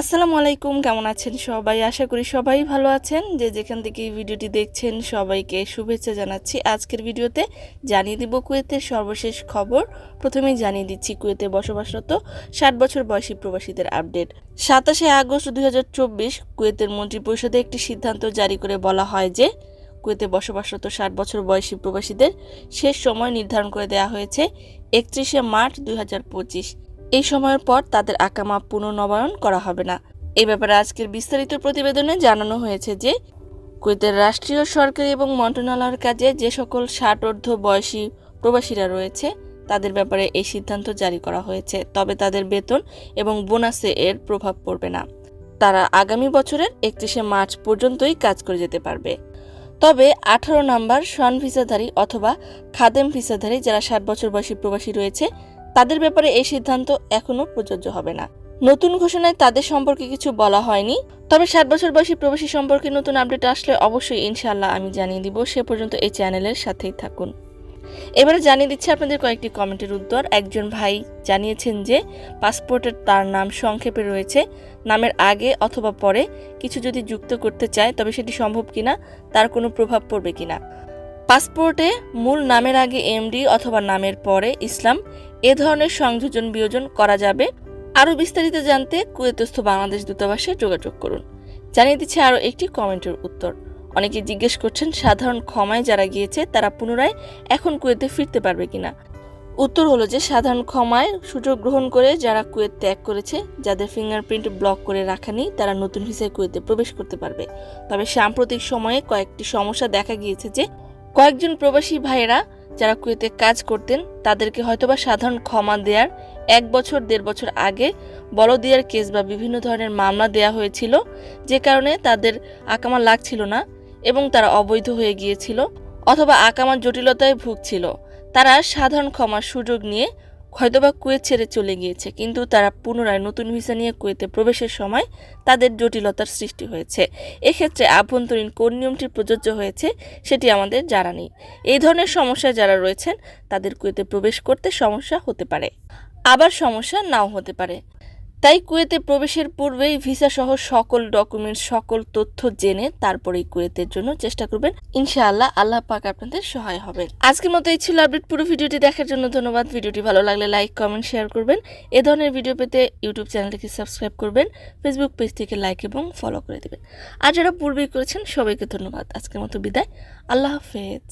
আসসালামু আলাইকুম, কেমন আছেন সবাই? আশা করি সবাই ভালো আছেন। যে যেখান থেকে এই ভিডিওটি দেখছেন, সবাইকে শুভেচ্ছা জানাচ্ছি। আজকের ভিডিওতে জানিয়ে দিব কুয়েতের সর্বশেষ খবর। প্রথমেই জানিয়ে দিচ্ছি, কুয়েতে বসবাসরত ষাট বছর বয়সী প্রবাসীদের আপডেট। সাতাশে আগস্ট দুই হাজার চব্বিশ কুয়েতের মন্ত্রিপরিষদে একটি সিদ্ধান্ত জারি করে বলা হয় যে, কুয়েতে বসবাসরত ষাট বছর বয়সী প্রবাসীদের শেষ সময় নির্ধারণ করে দেওয়া হয়েছে একত্রিশে মার্চ দুই হাজার পঁচিশ। এই সময়ের পর তাদের আকামা পুনর্নবায়ন করা হবে না। এই ব্যাপারে আজকের বিস্তারিত প্রতিবেদনে জানানো হয়েছে যে, কুয়েতের রাষ্ট্রীয় সরকারি এবং মন্ত্রণালয়ের কাজে যে সকল ষাট অর্ধ বয়সী প্রবাসীরা রয়েছে, তাদের ব্যাপারে এই সিদ্ধান্ত জারি করা হয়েছে। তবে তাদের বেতন এবং বোনাসে এর প্রভাব পড়বে না। তারা আগামী বছরের একত্রিশে মার্চ পর্যন্তই কাজ করে যেতে পারবে। তবে আঠারো নাম্বার সন ভিসাধারী অথবা খাদেম ভিসাধারী, যারা ষাট বছর বয়সী প্রবাসী রয়েছে তাদের ব্যাপারে এই সিদ্ধান্ত এখনও প্রযোজ্য হবে না। নতুন ঘোষণায় তাদের সম্পর্কে কিছু বলা হয়নি, তবে সাত বছর বয়সী প্রবাসী সম্পর্কে নতুন আপডেট আসলে অবশ্যই ইনশাল্লাহ আমি জানিয়ে দিব। সে পর্যন্ত এই চ্যানেলের সাথেই থাকুন। এবারে জানিয়ে দিচ্ছি আপনাদের কয়েকটি কমেন্টের উত্তর। একজন ভাই জানিয়েছেন যে, পাসপোর্টের তার নাম সংক্ষেপে রয়েছে, নামের আগে অথবা পরে কিছু যদি যুক্ত করতে চায়, তবে সেটি সম্ভব কিনা, তার কোনো প্রভাব পড়বে কিনা। পাসপোর্টে মূল নামের আগে এমডি অথবা নামের পরে ইসলাম, এ ধরনের সংযোজন বিয়োজন করা যাবে। আরও বিস্তারিত জানতে কুয়েতস্থ বাংলাদেশ দূতাবাসে যোগাযোগ করুন। জানিয়ে দিচ্ছে আরও একটি কমেন্টের উত্তর। অনেকে জিজ্ঞেস করছেন, সাধারণ ক্ষমায় যারা গিয়েছে, তারা পুনরায় এখন কুয়েতে ফিরতে পারবে কিনা? উত্তর হলো যে, সাধারণ ক্ষমায় সুযোগ গ্রহণ করে যারা কুয়েত ত্যাগ করেছে, যাদের ফিঙ্গারপ্রিন্ট ব্লক করে রাখা নেই, তারা নতুন ভিসায় কুয়েতে প্রবেশ করতে পারবে। তবে সাম্প্রতিক সময়ে কয়েকটি সমস্যা দেখা গিয়েছে যে কয়েকজন প্রবাসী ভাইয়েরা যারা কুয়েতে কাজ করতেন, তাদেরকে হয়তোবা সাধারণ ক্ষমা দেওয়ার এক বছর, দেড় বছর আগে বলদিয়ার কেস বা বিভিন্ন ধরনের মামলা দেয়া হয়েছিল, যে কারণে তাদের আকামা লাগছিল না এবং তারা অবৈধ হয়ে গিয়েছিল অথবা আকামার জটিলতায় ভুগছিল। তারা সাধারণ ক্ষমার সুযোগ নিয়ে হয়তোবা কুয়েত ছেড়ে চলে গিয়েছে, কিন্তু তারা পুনরায় নতুন ভিসা নিয়ে কুয়েতে প্রবেশের সময় তাদের জটিলতার সৃষ্টি হয়েছে। এক্ষেত্রে আভ্যন্তরীণ কোন নিয়মটি প্রযোজ্য হয়েছে সেটি আমাদের জানা নেই। এই ধরনের সমস্যায় যারা রয়েছেন, তাদের কুয়েতে প্রবেশ করতে সমস্যা হতে পারে। আবার সমস্যা নাও হতে পারে। তাই কুয়েতে প্রবেশের পূর্বেই ভিসা সহ সকল ডকুমেন্টস, সকল তথ্য জেনে তারপরেই কুয়েতের জন্য চেষ্টা করবেন। ইনশাআল্লাহ আল্লাহ পাক আপনাদের সহায় হবেন। আজকের মতো এই ছিল আপডেট পুরো ভিডিওটি দেখার জন্য ধন্যবাদ। ভিডিওটি ভালো লাগলে লাইক, কমেন্ট, শেয়ার করবেন। এ ধরনের ভিডিও পেতে ইউটিউব চ্যানেলটিকে সাবস্ক্রাইব করবেন, ফেসবুক পেজ থেকে লাইক এবং ফলো করে দেবেন। আর যারা পূর্বেই করেছেন, সবাইকে ধন্যবাদ। আজকের মতো বিদায়। আল্লাহ হাফেজ।